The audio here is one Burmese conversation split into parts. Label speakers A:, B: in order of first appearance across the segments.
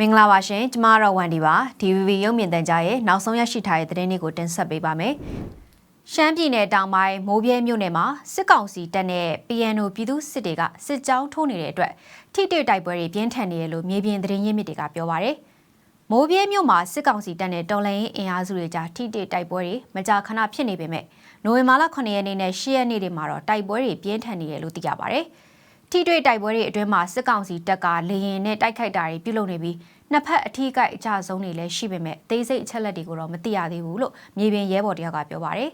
A: မင်္ဂလာပါရှင်ကျမတော့ဝန်ဒီပါ DVB ရုပ်မြင်သံကြားရဲ့နောက်ဆုံးရရှိထားတဲ့သတင်းတွေကိုတင်ဆက်ပေးပါမယ်ရှမ်းပြည်နယ်တောင်ပိုင်းမိုးပြဲမြို့နယ်မှာစစ်ကောင်စီတပ်နဲ့ PNO ပြည်သူစစ်တွေကစစ်ကြောင်းထိုးနေတဲ့အတွက်ထိတွေ့တိုက်ပွဲတွေပြင်းထန်နေတယ်လို့မြေပြင်သတင်းရင်းမြစ်တွေကပြောပါရယ်မိုးပြဲမြို့မှာစစ်ကောင်စီတပ်နဲ့တော်လှန်ရေးအင်အားစုတွေကြားထိတွေ့တိုက်ပွဲတွေမကြာခဏဖြစ်နေပေမဲ့နိုဝင်ဘာလ9ရက်နေ့နဲ့10ရက်နေ့တွေမှာတော့တိုက်ပွဲတွေပြင်းထန်နေတယ်လို့သိရပါရယ် ထိတွေ့တိုက်ပွဲတွေအတွင်းမှာစစ်ကောင်စီတပ်ကလေရင်နဲ့တိုက်ခိုက်တာတွေပြုလုပ်နေပြီးနှစ်ဖက်အထီးကိုက်အကြဆုံးတွေလည်းရှိပေမဲ့အသေးစိတ်အချက်လက်တွေကိုတော့မသိရသေးဘူးလို့မြေပြင်ရဲဘော်တယောက်ကပြောပါတယ်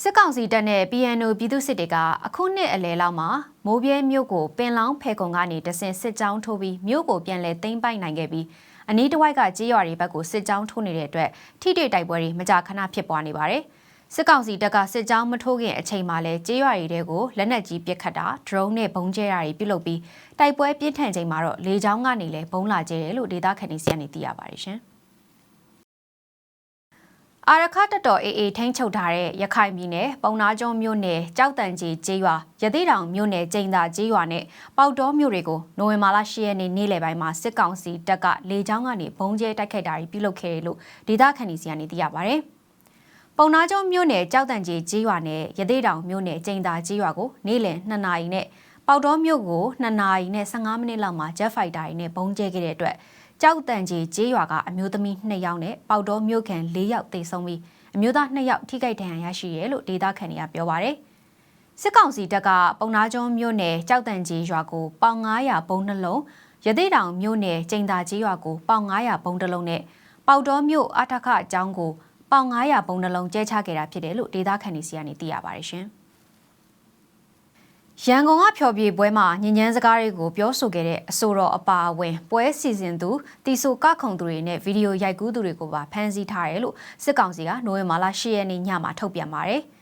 A: စစ်ကောင်စီတပ်နဲ့ PNO ပြည်သူစစ်တွေကအခုနှစ်အလဲလောက်မှာမိုးပြဲမြို့ကိုပင်လောင်းဖဲကုံကနေတဆင်စစ်ကြောင်းထိုးပြီးမြို့ကိုပြန်လည်သိမ်းပိုက်နိုင်ခဲ့ပြီးအနီးတစ်ဝိုက်ကကြေးရွာတွေဘက်ကိုစစ်ကြောင်းထိုးနေတဲ့အတွက်ထိတွေ့တိုက်ပွဲတွေမကြာခဏဖြစ်ပွားနေပါတယ်။ စစ်ကောင်စီတပ်ကစစ်ကြောင်းမထိုးခင်အချိန်မှာလဲကြေးရွာတွေတဲကိုလက်နက်ကြီးပစ်ခတ်တာ drone နဲ့ဘုံကျဲတာတွေပြုလုပ်ပြီးတိုက်ပွဲပြင်းထန်ချိန်မှာတော့လေကြောင်းကနေလဲဘုံလာကျဲတယ်လို့ဒေသခံတွေစီကနေသိရပါတယ်ရှင်။အာရခတတော်အေအေထိန်းချုပ်ထားတဲ့ရခိုင်ပြည်နယ်ပုံနာကျွန်းမြို့နယ်ကြောက်တန်ကြီးကျေးရွာရသေးတောင်မြို့နယ်ကျိန်သာကျေးရွာနဲ့ပေါက်တော်မြို့တွေကိုနိုဝင်ဘာလ10ရက်နေ့နေ့လယ်ပိုင်းမှာစစ်ကောင်စီတပ်ကလေကြောင်းကနေဘုံကျဲတိုက်ခိုက်တာတွေပြုလုပ်ခဲ့တယ်လို့ဒေသခံတွေစီကနေသိရပါတယ်။ ပုံနာကျွန်းမြို့နယ်ကြောက်တန်ကြီးကျေးရွာနဲ့ရသေးတောင်မြို့နယ်ကျိန်သာကျေးရွာကိုနေ့လယ်2နာရီနဲ့ပေါက်တော်မြို့ကို2နာရီနဲ့15မိနစ်လောက်မှာ Jet Fighter တွေနဲ့ဘုံကျဲခဲ့တဲ့အတွက်ကြောက်တန်ကြီးကျေးရွာကအမျိုးသမီး2ယောက်နဲ့ပေါက်တော်မြို့ခံ4ယောက်သေဆုံးပြီးအမျိုးသား2ယောက်ထိခိုက်ဒဏ်ရာရရှိရဲလို့ဒေသခံတွေကပြောပါတယ်။စစ်ကောင်စီတပ်ကပုံနာကျွန်းမြို့နယ်ကြောက်တန်ကြီးရွာကိုပေါင်900ဘုံနှလုံးရသေးတောင်မြို့နယ်ကျိန်သာကြီးရွာကိုပေါင်900ဘုံတစ်လုံးနဲ့ပေါက်တော်မြို့အထခအကြောင်းကို ပေါင်900ဘုံနှလုံးကျဲချခဲ့တာဖြစ်တယ်လို့ဒေသခံတွေစီကနေသိရပါတယ်ရှင်။ရန်ကုန်ကဖျော်ဖြေပွဲမှာညဉ့်ညမ်းစကားတွေကိုပြောဆိုခဲ့တဲ့အဆိုတော်အပါအဝင်ပွဲစီစဉ်သူတီဆိုကခုံသူတွေနဲ့ဗီဒီယိုရိုက်ကူးသူတွေကိုပါဖမ်းဆီးထားတယ်လို့စစ်ကောင်စီကနိုဝင်ဘာလ10ရက်နေ့ညမှာထုတ်ပြန်ပါတယ်။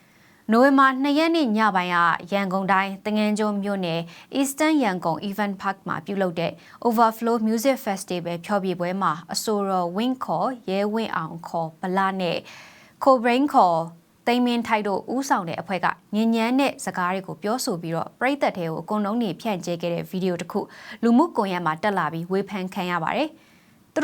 A: နိုဝင်ဘာ2ရက်နေ့ညပိုင်းကရန်ကုန်တိုင်းတငန်းကျွန်းမြို့နယ် Eastern Yangon Event Park မှာပြုလုပ်တဲ့ Overflow Music Festival ဖျော်ဖြေပွဲမှာအဆိုတော် Win ခေါ်ရဲဝင်းအောင်ခေါ်ဗလာနဲ့ Co-brain ခေါ်သိမ်းမင်းထိုက်တို့ဦးဆောင်တဲ့အဖွဲ့ကညဉ့်ညမ်းတဲ့စကားတွေကိုပြောဆိုပြီးတော့ပြည်သက်တွေကိုအကုန်လုံးနေဖြန့်ကျဲခဲ့တဲ့ဗီဒီယိုတစ်ခုလူမှုကွန်ရက်မှာတက်လာပြီးဝေဖန်ခံရပါတယ်။သူ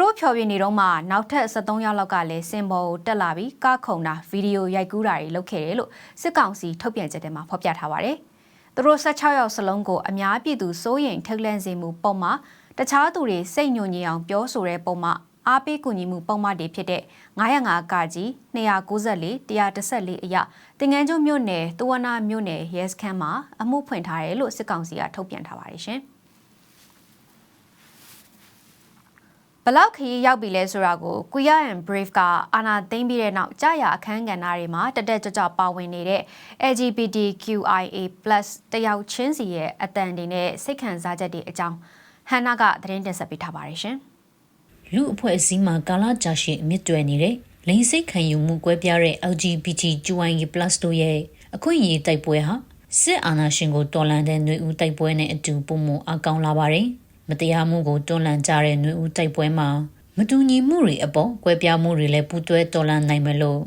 A: တို့ဖြော်ပြနေတော့မှနောက်ထပ်73ယောက်လောက်ကလည်းစင်ဘော်ကိုတက်လာပြီးကခုံတာဗီဒီယိုရိုက်ကူးတာတွေလုပ်ခဲ့တယ်လို့စစ်ကောင်စီထုတ်ပြန်ချက်ထဲမှာဖော်ပြထားပါတယ်။သူတို့16ယောက်စလုံးကိုအများပြည်သူစိုးရိမ်ထိတ်လန့်စေမှုပုံမှာတခြားသူတွေစိတ်ညှို့ညင်အောင်ပြောဆိုတဲ့ပုံမှာအားပေးကူညီမှုပုံမှန်တွေဖြစ်တဲ့905ကကြီး294 114အရတင်ငန်းကျွန်းမြို့နယ်တဝနာမြို့နယ်ရဲစခန်းမှာအမှုဖွင့်ထားတယ်လို့စစ်ကောင်စီကထုတ်ပြန်ထားပါတယ်ရှင်။ ဘလောက်ခရီးရောက်ပြီလဲဆိုတာကို Queer and Brave ကအာနာသိမ့်ပြီးတဲ့နောက်ကြာရအခန်းကဏ္ဍတွေမှာတက်တက်ကြွကြွပါဝင်နေတဲ့ LGBTQIA+ တယောက်ချင်းစီရဲ့အတန်တွေနဲ့စိတ်ခံစားချက်တွေအကြောင်းဟန်နာကသတင်းတင်ဆက်ပေးထားပါတယ်ရှင်။
B: လူအဖွဲ့အစည်းမှာကာလကြာရှည်အမြင့်တွယ်နေတဲ့လိင်စိတ်ခံယူမှုကွဲပြားတဲ့ LGBTQIA+ တို့ရဲ့အခွင့်အရေးတိုက်ပွဲဟာစစ်အာဏာရှင်ကိုတော်လှန်တဲ့ຫນွေဦးတိုက်ပွဲနဲ့အတူပုံမအကောင်းလာပါတယ်။ မတရားမှုကိုတော်လှန်ကြတဲ့ຫນွေဦးတိုက်ပွဲမှာမတူညီမှုတွေအပေါ်ကွဲပြားမှုတွေလည်းပူးတွဲတော်လှန်နိုင်မလို့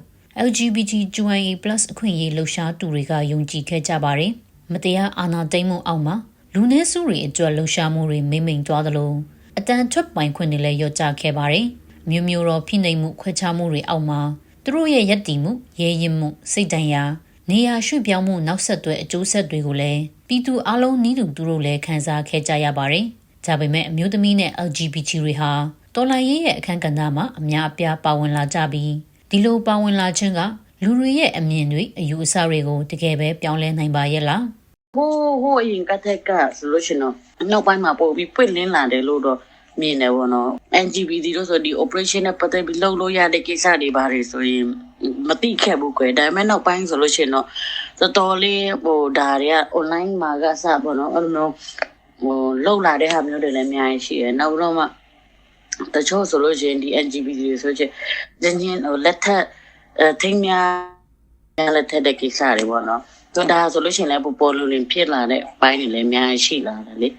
B: LGBTQIA+ အခွင့်အရေးလှုပ်ရှားသူတွေကယုံကြည်ခဲ့ကြပါတယ်။မတရားအာဏာသိမ်းမှုအောက်မှာလူနည်းစုတွေအတွက်လှုပ်ရှားမှုတွေမိမ့်မိန်သွားသလိုအတန်ထွက်ပိုင်ခွင့်တွေလည်းရော့ကျခဲ့ပါတယ်။မျိုးမျိုးတော့ဖိနှိပ်မှုခွဲခြားမှုတွေအောက်မှာသူတို့ရဲ့ယက်တီမှုရဲရင်မှုစိတ်တန်ရာနေရာရွှေ့ပြောင်းမှုနောက်ဆက်တွဲအကျိုးဆက်တွေကိုလည်းပြည်သူအလုံးနီးသူသူတို့လည်းခံစားခဲ့ကြရပါတယ်။ ဒါပေမဲ့အမျိုးသမီးနဲ့ LGBT တွေဟာတော်လိုင်းရေးရဲ့အခန်းကဏ္ဍမှာအများအပြားပါဝင်လာကြပြီးဒီလိုပါဝင်လာခြင်းကလူတွေရဲ့အမြင်တွေအယူအဆတွေကိုတကယ်ပဲပြောင်းလဲနိုင်ပါရဲ့လား
C: ဟိုးဟိုးအရင်ကတည်းကဆိုလို့ရှိရင်တော့နောက်ပိုင်းမှာပို့ပြီးပွင့်လင်းလာတယ်လို့တော့မြင်တယ်ပေါ့နော် NGBD လို့ဆိုဒီ operation နဲ့ပတ်သက်ပြီးလုပ်လို့ရတဲ့ကိစ္စတွေပါတယ်ဆိုရင်မသိခဲ့ဘူးကွယ်ဒါပေမဲ့နောက်ပိုင်းဆိုလို့ရှိရင်တော့တော်တော်လေးဟိုဒါတွေက online မှာကစပေါ့နော်အဲ့လိုမျိုးဟို လောက်လာတဲ့ဟာမျိုးတွေလည်းအများကြီးရှိတယ်နောက်တော့မှတချို့ဆိုလို့ရှိရင်ဒီ NGBD တွေဆိုချင်ညင်ညင်ဟိုလက်ထက်အထိမ်းများလက်ထက်တဲ့ကိစ္စတွေပေါ့နော်ဆိုဒါဆိုလို့ရှိရင်လည်းပေါ်ပေါ်လူလင်ဖြစ်လာတဲ့ဘိုင်းတွေလည်းအများကြီးရှိလာတယ်လေ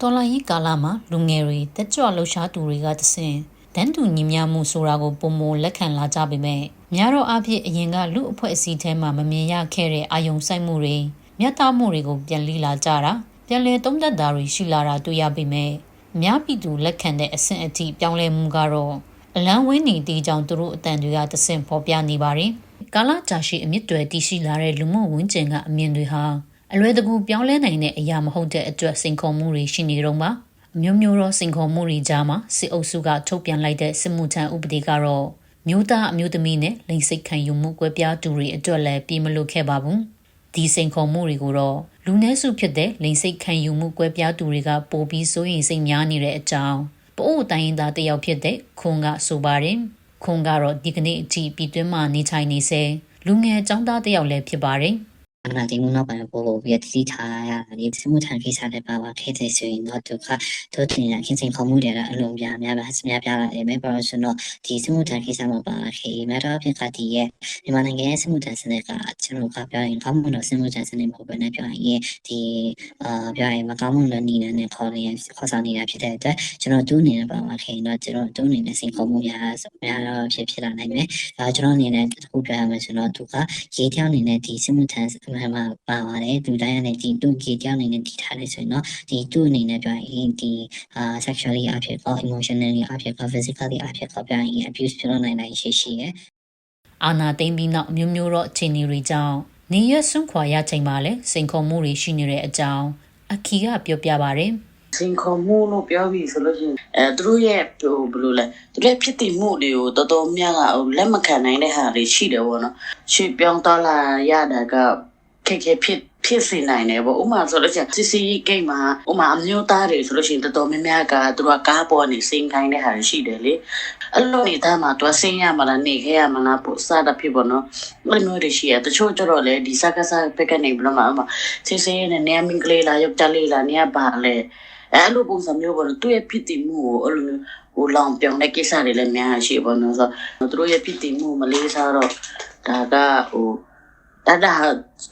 B: တော်လိုင်းရေးကာလမှာလူငယ်တွေတက်ကြွလှုပ်ရှားသူတွေကတဆင်တန်းတူညီမျှမှုဆိုတာကိုပုံမလက်ခံလာကြပေမဲ့များတော့အဖြစ်အရင်ကလူအဖွဲ့အစည်းထဲမှာမမြင်ရခဲ့တဲ့အာယုံစိုက်မှုတွေမြတ်သားမှုတွေကိုပြန်လည်လာကြတာ ပြန်လည်သုံးသက်တာတွေရှိလာတာတွေ့ရပေမဲ့အများပြည်သူလက်ခံတဲ့အဆင့်အထိပြောင်းလဲမှုကတော့အလံဝင်းနေတီကြောင့်သူတို့အတန်တွေကတဆင့်ဖော်ပြနေပါတယ်။ကာလကြာရှည်အမြင့်တွေတည်ရှိလာတဲ့လူမှုဝန်ကျင်ကအမြင်တွေဟာအလွယ်တကူပြောင်းလဲနိုင်တဲ့အရာမဟုတ်တဲ့အတွက်စိန်ခေါ်မှုတွေရှိနေတော့ပါအမျိုးမျိုးသောစိန်ခေါ်မှုတွေကြားမှာစစ်အုပ်စုကထုတ်ပြန်လိုက်တဲ့စစ်မှုထမ်းဥပဒေကတော့မျိုးသားအမျိုးသမီးနဲ့လိင်စိတ်ခံယူမှုကွဲပြားသူတွေအတွက်လည်းပြေမလို့ခဲ့ပါဘူး ဒီစိန်ခေါ်မှုတွေကိုတော့လူနည်းစုဖြစ်တဲ့လိင်စိတ်ခံယူမှုကွဲပြားသူတွေကပိုပြီးစိုးရိမ်စိတ်များနေတဲ့အကြောင်းပို့အတိုင်းရင်းသားတစ်ယောက်ဖြစ်တဲ့ခွန်ကဆိုပါတယ်ခွန်ကတော့ဒီကနေ့အထိပြည်တွင်းမှာနေထိုင်နေစေလူငယ်ចောင်းသားတစ်ယောက်လည်းဖြစ်ပါတယ်
D: အနာဒီမနောက်ပိုင်းပို့ပို့ပြီးတတိထားရတယ်ဒီမှုထန်ကိစ္စတွေပါပါခဲ့တဲ့ဆိုရင်တော့သူကတို့တင်ရခင်စင်ခေါ်မှုတွေကအလုံးပြများပါများပြလာတယ်ပဲဘာလို့ဆိုတော့ဒီစမှုထန်ကိစ္စမှာပါခဲ့မြတ်တော့ဖြစ်ကတည်းကမြန်မာနိုင်ငံရဲ့စမှုထန်စနစ်ကကျွန်တော်ကပြောရင်ကောင်းမှုတော့စမှုထန်စနစ်မဟုတ်ဘဲနဲ့ပြောရင်ဒီအာပြောရင်မကောင်းမှုလည်းနေနဲ့ခေါ်နေခေါ်ဆောင်နေတာဖြစ်တဲ့အတွက်ကျွန်တော်တူးနေပါပါခဲ့တော့ကျွန်တော်တူးနေတဲ့စင်ခေါ်မှုရများတော့ဖြစ်ဖြစ်လာနိုင်တယ်အဲကျွန်တော်အနေနဲ့တခုပြောရမယ်ဆိုတော့သူကရေးထောင်းနေတဲ့ဒီစမှုထန်မှမှာပါပါတယ်သူတိုင်းကနေဒီသူကြီးကြောင်းနေနဲ့တည်ထားတယ်ဆိုရင်တော့ဒီသူ့အနေနဲ့ပြောရင်ဒီအာ sexually အဖြစ်ကော emotionally အဖြစ်ကော physically အဖြစ်ကောပြောရင် abuse ဖြစ်လို့နိုင်နိုင်ရှိရှိရဲ့
B: အာနာသိမ့်ပြီးနောက်အမျိုးမျိုးသောအခြေအနေတွေကြောင့်နေရဆွန့်ခွာရချိန်မှာလည်းစိန်ခေါ်မှုတွေရှိနေတဲ့အကြောင်းအခီကပြောပြပါဗျ။
C: စင်ခေါ်မှုလို့ပြောပြီးဆိုလို့ရှိရင်အဲသူတို့ရဲ့ဟိုဘယ်လိုလဲသူတို့ရဲ့ဖြစ်တည်မှုတွေကိုတော်တော်များကဟိုလက်မခံနိုင်တဲ့ဟာတွေရှိတယ်ပေါ့နော်ရှေ့ပြောင်းသွားလာရတာက ခက်ခဲဖြစ်ဖြစ်စေနိုင်တယ်ပေါ့ဥပမာဆိုလို့ရှိရင်စီစီဂိတ်မှာဥပမာအမျိုးသားတွေဆိုလို့ရှိရင်တော်တော်များများကသူတို့ကကားပေါ်နေစင်ခိုင်းတဲ့ဟာတွေရှိတယ်လေအဲ့လိုနေသားမှာသူကစင်ရမလားနေခဲ့ရမလားပို့စားတာဖြစ်ပေါ့နော်အဲ့လိုမျိုးတွေရှိရတချို့ကျတော့လေဒီစကားစားဘက်ကနေဘယ်လိုမှစီစီနဲ့နေမင်္ဂလေးလာရုပ်ကြလေးလာနေပါလေအဲ့လိုပုံစံမျိုးပေါ့နော်သူ့ရဲ့ဖြစ်တည်မှုကိုအဲ့လိုမျိုးဟိုလောင်ပြောင်းတဲ့ကိစ္စတွေလည်းများရှိပေါ့နော်ဆိုတော့သူတို့ရဲ့ဖြစ်တည်မှုမလေးစားတော့ဒါကဟို ဒါဒါ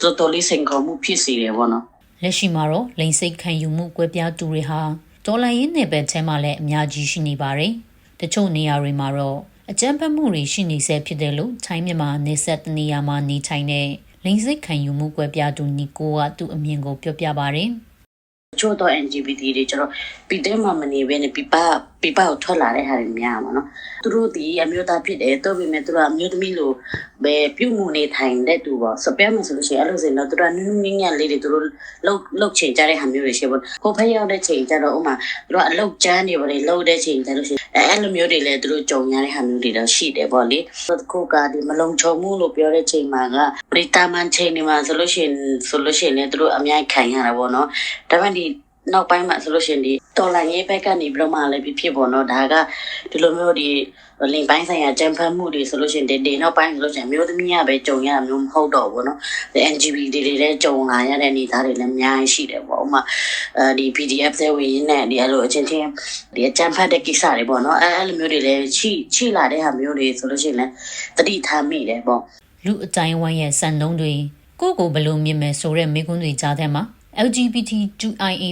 C: တော်တော်လေးစင်ခေါ်မှုဖြစ်စီတယ်ပေါ့နော်
B: လက်ရှိမှာတော့လိန်စိတ်ခံယူမှုကွဲပြားသူတွေဟာတော်လိုင်းရင်းနယ်ပယ်ထဲမှာလည်းအများကြီးရှိနေပါတယ်။တချို့နေရာတွေမှာတော့အကြမ်းဖက်မှုတွေရှိနေဆဲဖြစ်တယ်လို့ထိုင်းမြန်မာနေဆက်တနေရာမှာနေထိုင်တဲ့လိန်စိတ်ခံယူမှုကွဲပြားသူနီကိုကသူ့အမြင်ကိုပြောပြပါတယ်။
C: ချို့တော့ LGBT တွေကျတော့ပြည်တဲမှာမနေဘဲနဲ့ပြပ ပြပကိုထွက်လာတဲ့ဟာတွေများပါတော့သူတို့ဒီအမျိုးသားဖြစ်တယ်တော့ပေမဲ့သူတို့အမျိုးသမီးလိုပဲပြုမှုနေထိုင်တဲ့သူပေါ့စပယ်မှာဆိုလို့ရှိရင်အဲ့လိုဆိုရင်တော့သူတို့နုနုညံ့ညံ့လေးတွေသူတို့လှုပ်လှုပ်ချင်ကြတဲ့ဟာမျိုးတွေရှိပေါ့ဟိုဖက်ရောက်တဲ့ချိန်ကျတော့ဥမာသူတို့အလုတ်ကျန်းနေပါလေလှုပ်တဲ့ချိန်ကျတော့ရှိအဲ့အဲ့လိုမျိုးတွေလည်းသူတို့ကြုံရတဲ့ဟာမျိုးတွေတော့ရှိတယ်ပေါ့လေတစ်ခုကဒီမလုံခြုံမှုလို့ပြောတဲ့ချိန်မှာကပရိတာမန်ချိန်တွေမှာဆိုလို့ရှိရင်ဆိုလို့ရှိရင်လည်းသူတို့အများခံရတာပေါ့နော်ဒါပေမဲ့ဒီ နောက်ပိုင်းမှာဆိုလို့ရှိရင်ဒီတော်လိုင်းရေးဘက်ကနေပြီးတော့မှလည်းဖြစ်ဖြစ်ပေါ့နော်ဒါကဒီလိုမျိုးဒီလင်ပိုင်းဆိုင်ရာကြံဖတ်မှုတွေဆိုလို့ရှိရင်ဒီဒီနောက်ပိုင်းဆိုလို့ရှိရင်မျိုးသမီးရပဲကြုံရတာမျိုးမဟုတ်တော့ဘူးနော်ဒီ NGB တွေတွေလည်းကြုံလာရတဲ့အနေအထားတွေလည်းအများကြီးရှိတယ်ပေါ့ဥပမာအဲဒီ PDF တွေဝင်ရင်းနဲ့ဒီအဲ့လိုအချင်းချင်းဒီကြံဖတ်တဲ့ကိစ္စတွေပေါ့နော်အဲအဲ့လိုမျိုးတွေလည်းရှိရှိလာတဲ့ဟာမျိုးတွေဆိုလို့ရှိရင်လည်းတတိထားမိတယ်ပေါ့
B: လူအတိုင်းဝိုင်းရဲ့စံနှုန်းတွေကိုယ့်ကိုယ်ဘယ်လိုမြင်မယ်ဆိုတဲ့မိကွန်းတွေကြားထဲမှာ LGBTQIA+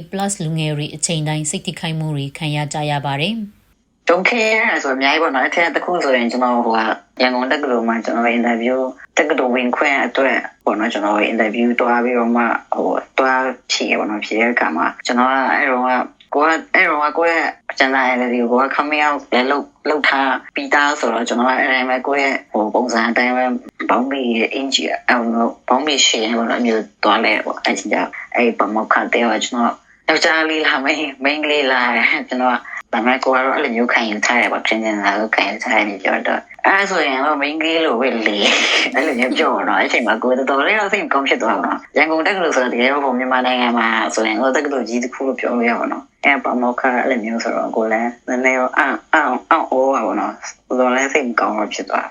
B: လူငယ်တွေအချိန်တိုင်းစိတ်ထိခိုက်မှုတွေခံရကြရပါတယ်။
E: တုံးခဲရဆိုအများကြီးပေါ့နော်အထက်တစ်ခုဆိုရင်ကျွန်တော်ဟိုကရန်ကုန်တက္ကသိုလ်မှာကျွန်တော်အင်တာဗျူးတက္ကသိုလ်ဝင်ခွင့်အတွက်ပေါ့နော်ကျွန်တော်အင်တာဗျူးတွားပြီးတော့မှဟိုတွားဖြေပေါ့နော်ဖြေတဲ့အခါမှာကျွန်တော်ကအဲ့တော့က ကိုကအဲ့တော့ကကိုရဲ့ကျန်တဲ့ LED ကိုက coming out လည်းလုတ်လုတ်ထားပြီးသားဆိုတော့ကျွန်တော်ကအဲ့ဒါမဲ့ကိုရဲ့ဟိုပုံစံအတိုင်းပဲဘောင်းမီရဲ့ inch အောင်လို့ဘောင်းမီရှင်းပေါ့နော်မျိုးတွားလဲပေါ့အဲ့ဒီကအဲ့ပမောက်ခတ်တဲ့ကကျွန်တော်ယောက်ျားလေးလာမင်းမိန်းကလေးလာကျွန်တော် ကဒါပေမဲ့ကိုကတော့အဲ့လိုမျိုးခံယူထားရပါပြင်းနေတာကိုခံယူထားရနေပြောတော့အဲ့ဆိုရင်တော့ main key လို့ပဲလေအဲ့လိုမျိုးပြောတော့အဲ့ချိန်မှာကိုတော်တော်လေးတော့စိတ်ကောင်းဖြစ်သွားပါတော့ရန်ကုန်တက္ကသိုလ်ဆိုတော့တကယ်တော့မြန်မာနိုင်ငံမှာဆိုရင်ကိုတက္ကသိုလ်ကြီးတစ်ခုလို့ပြောလို့ရပါတော့အဲ့ပမောက္ခအဲ့လိုမျိုးဆိုတော့ကိုလည်းနည်းနည်းတော့အံ့အံ့အံ့ဩပါဘောနော်တော်လည်းစိတ်ကောင်းတော့ဖြစ်သွား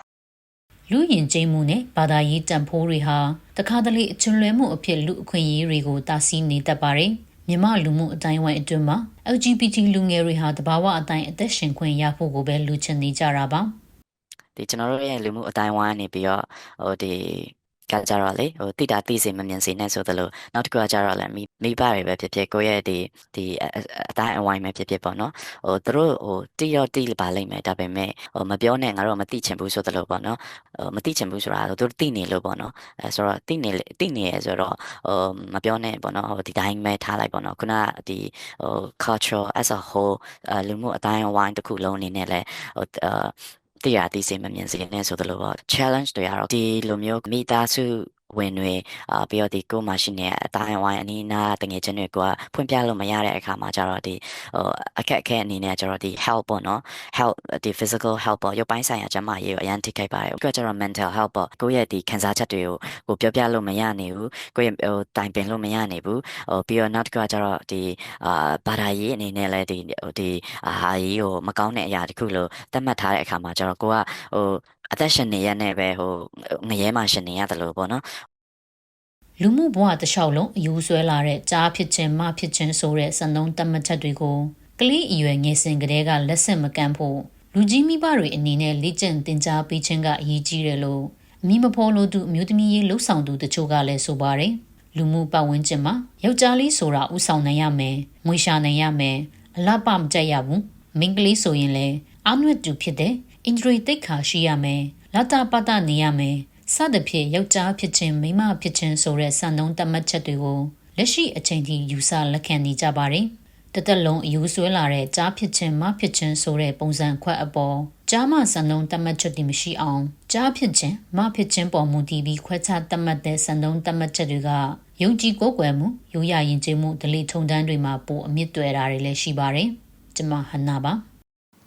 B: လူယဉ်ကျေးမှုနဲ့ဘာသာရေးတန်ဖိုးတွေဟာတခါတလေအချွန်လွဲမှုအဖြစ်လူအခွင့်အရေးတွေကိုတားဆီးနေတတ်ပါတယ်။ မြမလူမှုအတိုင်းဝိုင်းအတွင်းမှာ LGBT လူငယ်တွေဟာတဘာဝအတိုင်းအသက်ရှင်ခွင့်ရဖို့ကိုပဲလူချင်နေကြတာပါ
F: ဒီကျွန်တော်တို့ရဲ့လူမှုအတိုင်းဝိုင်းနေပြီးတော့ဟိုဒီ ကကြတော့လေဟိုတိတာတိစီမမြင်စီနဲ့ဆိုသလိုနောက်တစ်ခုကကြတော့လည်းမိမိဘတွေပဲဖြစ်ဖြစ်ကိုယ့်ရဲ့ဒီဒီအအအတိုင်းအဝိုင်းပဲဖြစ်ဖြစ်ပေါ့နော်ဟိုသူတို့ဟိုတိတော့တိပါလိမ့်မယ်ဒါပေမဲ့ဟိုမပြောနဲ့ငါတို့မတိချင်ဘူးဆိုသလိုပေါ့နော်ဟိုမတိချင်ဘူးဆိုတာသူတို့တိနေလို့ပေါ့နော်အဲဆိုတော့တိနေလေတိနေရဆိုတော့ဟိုမပြောနဲ့ပေါ့နော်ဟိုဒီတိုင်းပဲထားလိုက်ပေါ့နော်ခုနကဒီဟို culture as a whole အလူမှုအတိုင်းအဝိုင်းတစ်ခုလုံးအနေနဲ့လည်းဟိုအာ တိရတိစေမမြင်စေနဲ့ဆိုသလိုပေါ့ challenge တွေကတော့ဒီလိုမျိုးမိသားစု ဝင်တွေအာပြီးတော့ဒီကိုယ်မှရှိနေတဲ့အတိုင်းအဝိုင်းအနီးနားတငယ်ချင်းတွေကဖွင့်ပြလို့မရတဲ့အခါမှာကျတော့ဒီဟိုအခက်အခဲအနေနဲ့ကျတော့ဒီ help ပေါ့နော် help ဒီ physical help ပေါ့ရုပ်ပိုင်းဆိုင်ရာကျန်းမာရေးကိုအရန်ထိခိုက်ပါတယ်။ပြီးတော့ကျတော့ mental help ပေါ့ကိုယ့်ရဲ့ဒီခံစားချက်တွေကိုကိုပြောပြလို့မရနိုင်ဘူး။ကိုယ့်ရဲ့ဟိုတိုင်ပင်လို့မရနိုင်ဘူး။ဟိုပြီးတော့နောက်တစ်ခုကကျတော့ဒီအာဘာသာရေးအနေနဲ့လည်းဒီဟိုဒီအာဟာရေးကိုမကောင်းတဲ့အရာတစ်ခုလို့သတ်မှတ်ထားတဲ့အခါမှာကျတော့ကိုကဟို အသက်ရှင်နေရတဲ့ပဲဟိုငရဲမှရှင်နေရတယ်လို့ပေါ့နော်
B: လူမှုဘဝတစ်လျှောက်လုံးအယူဆွဲလာတဲ့ကြားဖြစ်ခြင်းမဖြစ်ခြင်းဆိုတဲ့စံနှုန်းတတ်မှတ်ချက်တွေကိုကလေးအရွယ်ငယ်စဉ်ကတည်းကလက်ဆင့်မကမ်းဖို့လူကြီးမိဘတွေအနေနဲ့လေ့ကျင့်သင်ကြားပေးခြင်းကအရေးကြီးတယ်လို့အမိမဖော်လို့သူအမျိုးသမီးရေးလှုပ်ဆောင်သူတချို့ကလည်းဆိုပါတယ်လူမှုပတ်ဝန်းကျင်မှာယောက်ျားလေးဆိုတာဥဆောင်နိုင်ရမယ်ငွေရှာနိုင်ရမယ်အလားပမကြက်ရဘူးမိန်းကလေးဆိုရင်လည်းအာနွတ်တူဖြစ်တဲ့ အင်ဂျရီတိတ်ခါရှိရမယ်လာတာပတာနေရမယ်စသဖြင့်ယောက်ျားဖြစ်ခြင်းမိန်းမဖြစ်ခြင်းဆိုတဲ့စံနှုန်းတတ်မှတ်ချက်တွေကိုလက်ရှိအချိန်ထိယူဆလက်ခံနေကြပါတယ်တသက်လုံးအယူဆွဲလာတဲ့ကြားဖြစ်ခြင်းမဖြစ်ခြင်းဆိုတဲ့ပုံစံခွက်အပေါ်ကြားမစံနှုန်းတတ်မှတ်ချက်တွေမရှိအောင်ကြားဖြစ်ခြင်းမဖြစ်ခြင်းပေါ်မူတည်ပြီးခွဲခြားတတ်မှတ်တဲ့စံနှုန်းတတ်မှတ်ချက်တွေကယုံကြည်ကိုးကွယ်မှုရိုးရာယဉ်ကျေးမှုဒလိထုံတန်းတွေမှာပိုအမြင့်တွယ်တာတွေလည်းရှိပါတယ်ကျွန်မဟန်နာပါ